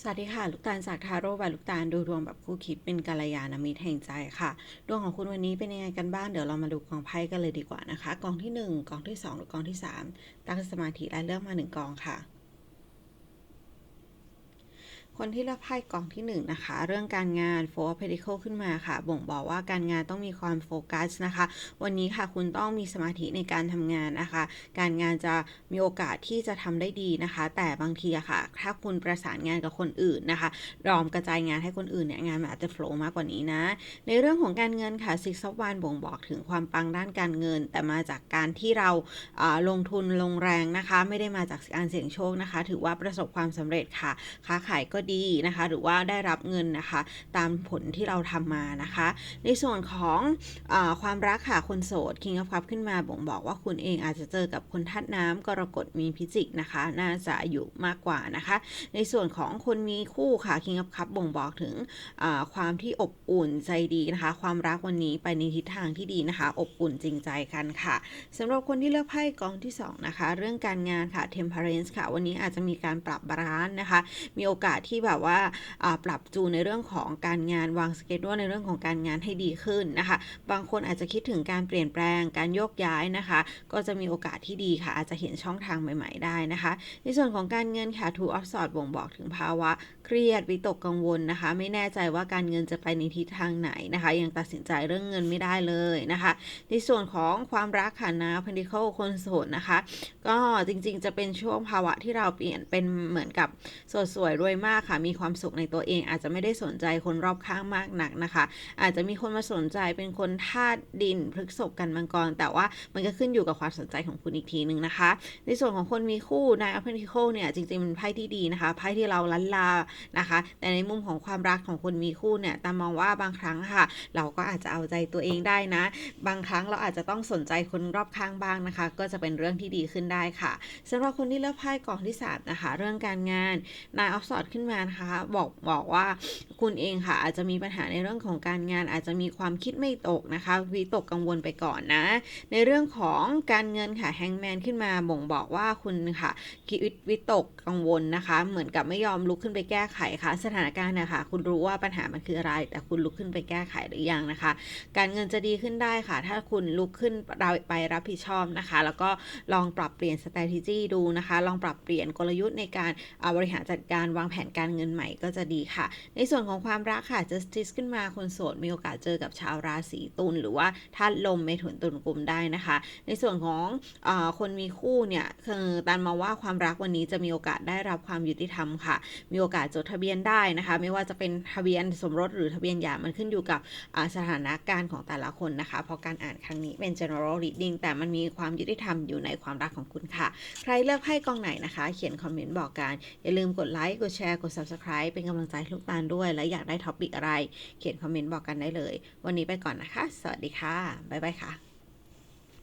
สวัสดีค่ะ ลูกตาลจากทาโร่บายลูกตาลดูดวงแบบคู่คิดเป็นกาลยานามิตรแห่งใจค่ะ ดวงของคุณวันนี้เป็นยังไงกันบ้างเดี๋ยวเรามาดูกองไพ่กันเลยดีกว่านะคะ กองที่ 1 กองที่ 2 หรือกองที่ 3 ตั้งสมาธิและเลือกมา 1 กองค่ะ คนที่เลือกไพ่กองที่1นะคะ เรื่องการงาน Four of Pentacles ขึ้นมาค่ะ บ่งบอกว่าการงานต้องมีความโฟกัสนะคะ วันนี้ค่ะคุณต้องมีสมาธิในการทำงานนะคะ การงานจะมีโอกาสที่จะทำได้ดีนะคะ แต่บางทีอะค่ะ ถ้าคุณประสานงานกับคนอื่นนะคะรอมกระจายงานให้คนอื่นเนี่ยงานมันอาจจะโฟล์มากกว่านี้นะ ในเรื่องของการเงินค่ะ Six of Wands บ่งบอกถึงความปังด้านการเงิน แต่มาจากการที่เราลงทุนลงแรงนะคะ ไม่ได้มาจากการเสี่ยงโชคนะคะ ถือว่าประสบความสำเร็จค่ะค้าขายก็ดีนะคะ หรือว่าได้รับเงินนะคะ ตามผลที่เราทำมานะคะ ในส่วนของอความรักค่ะคนโสด King of Cup ขึ้นมาบ่งบอกว่าคุณเองอาจจะเจอกับคนธาตุน้ำกรกฎมีพิจิกนะคะ น่าจะอายุมากกว่านะคะ ในส่วนของคนมีคู่ค่ะ King of Cup บ่งบอกถึงความที่อบอุ่นใจดีนะคะ ความรักวันนี้ไปในทิศทางที่ดีนะคะ อบอุ่นจริงใจกันค่ะสำหรับคนที่เลือกไพ่กองที่สองนะคะ เรื่องการงานค่ะ Temperance ค่ะ วันนี้อาจจะมีการปรับบาลานซ์นะคะ มีโอกาสที่ที่แบบว่าปรับจูนในเรื่องของการงานวางสเกจว่าในเรื่องของการงานให้ดีขึ้นนะคะ บางคนอาจจะคิดถึงการเปลี่ยนแปลงการโยกย้ายนะคะ ก็จะมีโอกาสที่ดีค่ะ อาจจะเห็นช่องทางใหม่ ๆ ได้นะคะ ในส่วนของการเงินค่ะ Two of Swords บ่งบอกถึงภาวะเครียดวิตกกังวลนะคะ ไม่แน่ใจว่าการเงินจะไปในทิศทางไหนนะคะ ยังตัดสินใจเรื่องเงินไม่ได้เลยนะคะ ในส่วนของความรักค่ะนะพันธิเคิลคนโสดนะคะ ก็จริงๆจะเป็นช่วงภาวะที่เราเปลี่ยนเป็นเหมือนกับสดสวยรวยมากค่ะ มีความสุขในตัวเองอาจจะไม่ได้สนใจคนรอบข้างมากหนักนะคะ อาจจะมีคนมาสนใจเป็นคนธาตุดินพฤกษบกันมังกร แต่ว่ามันก็ขึ้นอยู่กับความสนใจของคุณอีกทีหนึ่งนะคะ ในส่วนของคนมีคู่นายอ p พ n น c ิเคิลเนี่ยจริงๆเป็นไพ่ที่ดีนะคะไพ่ที่เราลันลานะคะ แต่ในมุมของความรักของคนมีคู่เนี่ยตามมองว่าบางครั้งค่ะ เราก็อาจจะเอาใจตัวเองได้นะ บางครั้งเราอาจจะต้องสนใจคนรอบข้างบ้างนะคะ ก็จะเป็นเรื่องที่ดีขึ้นได้ค่ะสำหรับคนที่เลือกไพ่กองที่สามนะคะเรื่องการงานนายออฟสอดขึ้นมานะคะบอกบอกว่าคุณเองค่ะอาจจะมีปัญหาในเรื่องของการงาน อาจจะมีความคิดไม่ตกนะคะวิตกกังวลไปก่อนนะ ในเรื่องของการเงินค่ะแฮงแมนขึ้นมาบ่งบอกว่าคุณค่ะคิดวิตกกังวลนะคะ เหมือนกับไม่ยอมลุกขึ้นไปแก้ไขค่ะ สถานการณ์นะคะคุณรู้ว่าปัญหามันคืออะไร แต่คุณลุกขึ้นไปแก้ไขหรือยังนะคะ การเงินจะดีขึ้นได้ค่ะ ถ้าคุณลุกขึ้นไปรับผิดชอบนะคะ แล้วก็ลองปรับเปลี่ยน strategy ดูนะคะ ลองปรับเปลี่ยนกลยุทธ์ในการาบริหารจัดการวางแผนการการเงินใหม่ก็จะดีค่ะ ในส่วนของความรักค่ะ justice ขึ้นมาคนโสดมีโอกาสเจอกับชาวราศีตุลหรือว่าธาตุลมเมถุนตุลกุมได้นะคะ ในส่วนของอคนมีคู่เนี่ยคือตันมาว่าความรักวันนี้จะมีโอกาสได้รับความยุติธรรมค่ะ มีโอกาสจดทะเบียนได้นะคะ ไม่ว่าจะเป็นทะเบียนสมรสหรือทะเบียนหย่ามันขึ้นอยู่กับสถานการณ์ของแต่ละคนนะคะ เพราะการอ่านครั้งนี้เป็น general reading แต่มันมีความยุติธรรมอยู่ในความรักของคุณค่ะ ใครเลือกไพ่กองไหนนะคะ เขียนคอมเมนต์บอกกันอย่าลืมกดไลค์กดแชร์กด subscribe เป็นกำลังใจลูกตาลด้วย และอยากได้ท็อปิกอะไร เขียนคอมเมนต์บอกกันได้เลย วันนี้ไปก่อนนะคะ สวัสดีค่ะ บ๊ายบายค่ะ